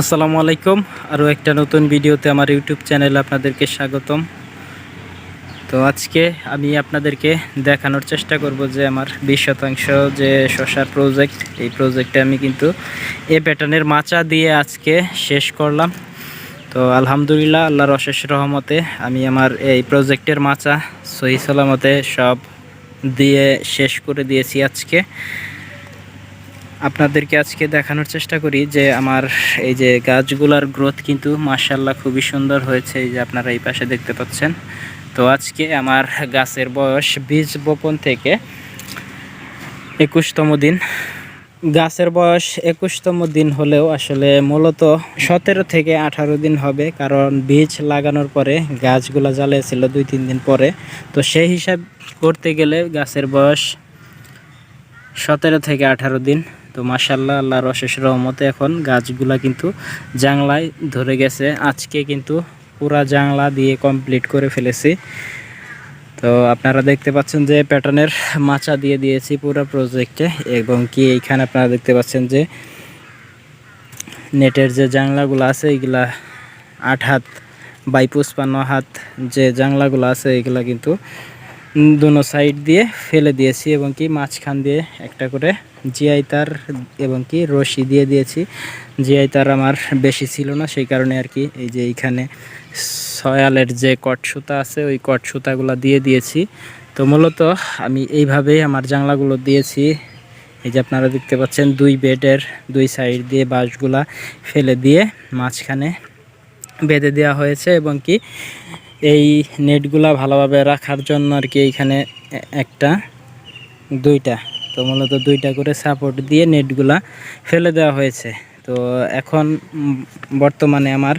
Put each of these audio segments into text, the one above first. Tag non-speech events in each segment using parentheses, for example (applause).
আসসালামু আলাইকুম। আরও একটা নতুন ভিডিওতে আমার ইউটিউব চ্যানেলে আপনাদেরকে স্বাগতম। তো আজকে আমি আপনাদেরকে দেখানোর চেষ্টা করব যে আমার বিশ শতাংশ যে শশার প্রজেক্ট এই প্রজেক্টে আমি কিন্তু এ প্যাটার্নের মাচা দিয়ে আজকে শেষ করলাম। তো আলহামদুলিল্লাহ, আল্লাহর অশেষ রহমতে আমি আমার এই প্রজেক্টের মাচা সহি সালামতে সব দিয়ে শেষ করে দিয়েছি আজকে। আপনাদেরকে আজকে দেখানোর চেষ্টা করি যে আমার এই যে গাছগুলার গ্রোথ কিন্তু মার্শাল্লাহ খুবই সুন্দর হয়েছে, এই যে আপনারা এই পাশে দেখতে পাচ্ছেন। তো আজকে আমার গাছের বয়স বীজ বপন থেকে একুশতম দিন। গাছের বয়স একুশতম দিন হলেও আসলে মূলত সতেরো থেকে আঠারো দিন হবে, কারণ বীজ লাগানোর পরে গাছগুলো জ্বালিয়েছিল দুই তিন দিন পরে। তো সেই হিসাব করতে গেলে গাছের বয়স সতেরো থেকে আঠারো দিন। তো মাসাল্লাহ আল্লাহর অশেষ রহমতে এখন গাছগুলা কিন্তু জাংলায় ধরে গেছে। আজকে কিন্তু পুরা জাংলা দিয়ে কমপ্লিট করে ফেলেছি। তো আপনারা দেখতে পাচ্ছেন যে প্যাটার্নের মাচা দিয়ে দিয়েছি পুরো প্রজেক্টে এবং কি এইখানে আপনারা দেখতে পাচ্ছেন যে নেটের যে জাংলাগুলো আছে এইগুলা আট হাত বাই পুষ্পান্ন হাত যে জাংলাগুলো আছে, এগুলা কিন্তু দুনো সাইড দিয়ে ফেলে দিয়েছি এবং কি মাঝখান দিয়ে একটা করে জিআই তার এবং কি রশি দিয়ে দিয়েছি। জিআই তার আমার বেশি ছিল না, সেই কারণে আর কি এই যে এইখানে সয়ালের যে কট সুতা আছে, ওই কট সুতাগুলো দিয়ে দিয়েছি। তো মূলত আমি এইভাবেই আমার জানলাগুলো দিয়েছি। এই যে আপনারা দেখতে পাচ্ছেন, দুই বেডের দুই সাইড দিয়ে বাঁশগুলা ফেলে দিয়ে মাঝখানে বেঁধে দেওয়া হয়েছে এবং কি এই নেটগুলা ভালোভাবে রাখার জন্য আর কি এইখানে একটা দুইটা তো মূলত দুইটা করে সাপোর্ট দিয়ে নেটগুলা ফেলে দেওয়া হয়েছে। তো এখন বর্তমানে আমার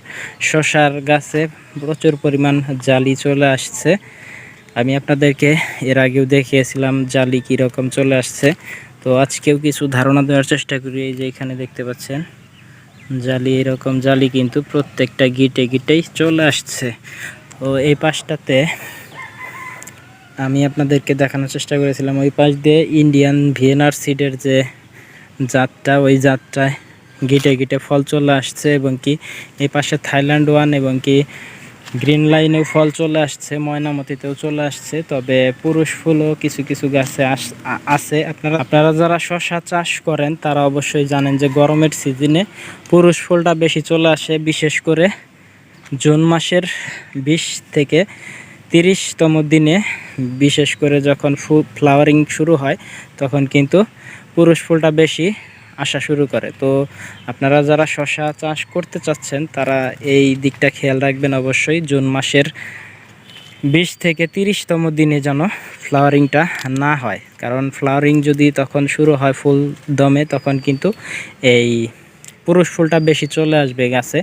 শশার গাছে প্রচুর পরিমাণ জালি চলে আসছে। আমি আপনাদেরকে এর আগেও দেখিয়েছিলাম জালি কীরকম চলে আসছে। তো আজকেও কিছু ধারণা দেওয়ার চেষ্টা করি, এই যে এখানে দেখতে পাচ্ছেন, জালি এরকম জালি কিন্তু প্রত্যেকটা গিটে গিটেই চলে আসছে। তো এই পাশটাতে আমি আপনাদেরকে দেখানোর চেষ্টা করেছিলাম, ওই পাশ দিয়ে ইন্ডিয়ান ভিয়েনার সিডের যে জাতটা, ওই জাতটায় গিটে গিটে ফল চলে আসছে এবং কি এই পাশে থাইল্যান্ড ওয়ান এবং কি গ্রিন লাইনেও ফল চলে আসছে, ময়নামতিতেও চলে আসছে, তবে পুরুষ ফুলও কিছু কিছু গাছে আস আছে। আপনারা আপনারা যারা শশা চাষ করেন, তারা অবশ্যই জানেন যে গরমের সিজনে পুরুষ ফুলটা বেশি চলে আসে, বিশেষ করে জুন মাসের বিশ থেকে তিরিশতম দিনে, বিশেষ করে যখন ফ্লাওয়ারিং শুরু হয়, তখন কিন্তু পুরুষ ফুলটা বেশি আসা শুরু করে। তো আপনারা যারা শশা চাষ করতে চাচ্ছেন, তারা এই দিকটা খেয়াল রাখবেন অবশ্যই। জুন মাসের বিশ থেকে তিরিশতম দিনে যেন ফ্লাওয়ারিংটা না হয়। কারণ ফ্লাওয়ারিং যদি তখন শুরু হয় ফুল দমে, তখন কিন্তু এই পুরুষ ফুলটা বেশি চলে আসবে গাছে।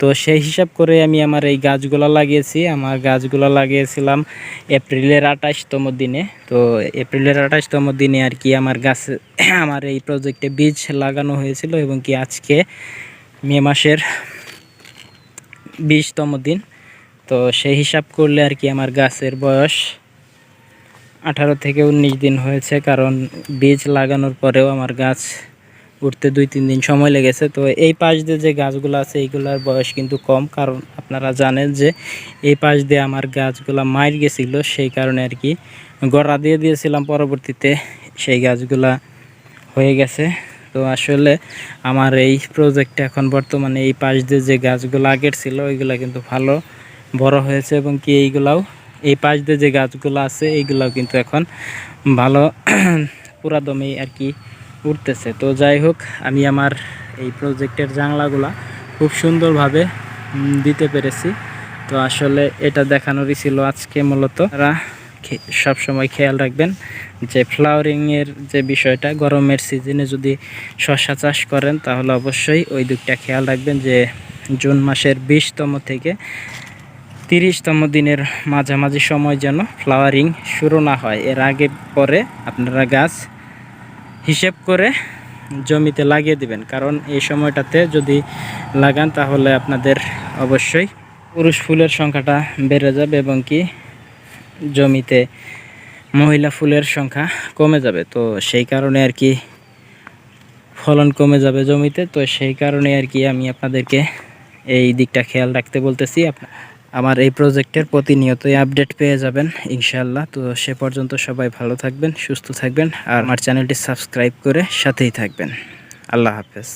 তো সেই হিসাব করে আমি আমার এই গাছগুলো লাগিয়েছি। আমার গাছগুলো লাগিয়েছিলাম এপ্রিলের আঠাশতম দিনে। তো এপ্রিলের আঠাশতম দিনে আর কি আমার গাছে (clears throat) আমার এই প্রজেক্টে বীজ লাগানো হয়েছিল এবং কি আজকে মে মাসের বিশতম দিন। তো সেই হিসাব করলে আর কি আমার গাছের বয়স আঠারো থেকে উনিশ দিন হয়েছে, কারণ বীজ লাগানোর পরেও আমার গাছ উঠতে দুই, তিন দিন সময় লেগেছে। তো এই পাশ দিয়ে যে গাছগুলো আছে, এইগুলোর বয়স কিন্তু কম। কারণ আপনারা জানেন যে এই পাশ দিয়ে আমার গাছগুলো মাইর গেছিল, সেই কারণে আর কি গড়া দিয়ে দিয়েছিলাম পরবর্তীতে। সেই গাছগুলা হয়ে গেছে। তো আসলে আমার এই প্রজেক্টে এখন বর্তমানে এই পাশ দিয়ে যে গাছগুলো আগের ছিল, ওইগুলো কিন্তু ভালো বড় হয়েছে এবং কি এইগুলাও এই পাশ দিয়ে যে গাছগুলো আছে, এইগুলাও কিন্তু এখন ভালো। (clears throat) পুরাদমে আর কি উঠতেছে। তো যাই হোক, আমি আমার এই প্রজেক্টের জানলাগুলা খুব সুন্দরভাবে দিতে পেরেছি। তো আসলে এটা দেখানোরই ছিল আজকে মূলত। তারা সবসময় খেয়াল রাখবেন যে ফ্লাওয়ারিংয়ের যে বিষয়টা, গরমের সিজনে যদি শশা চাষ করেন, তাহলে অবশ্যই ওই দিকটা খেয়াল রাখবেন যে জুন মাসের বিশতম থেকে তিরিশতম দিনের মাঝামাঝি সময় যেন ফ্লাওয়ারিং শুরু না হয়। এর আগে পরে আপনারা গাছ হিসেব করে জমিতে লাগিয়ে দিবেন। কারণ এই সময়টাতে যদি লাগান তাহলে আপনাদের অবশ্যই পুরুষ ফুলের সংখ্যাটা বেড়ে যাবে এবং কি জমিতে মহিলা ফুলের সংখ্যা কমে যাবে। তো সেই কারণে আর কি ফলন কমে যাবে জমিতে। তো সেই কারণে আর কি আমি আপনাদেরকে এই দিকটা খেয়াল রাখতে বলতেছি। আপ- আমার এই প্রজেক্টের প্রতিনিয়তই আপডেট পেয়ে যাবেন ইনশাল্লাহ তো সে পর্যন্ত সবাই ভালো থাকবেন, সুস্থ থাকবেন, আর আমার চ্যানেলটি সাবস্ক্রাইব করে সাথেই থাকবেন। আল্লাহ হাফেজ।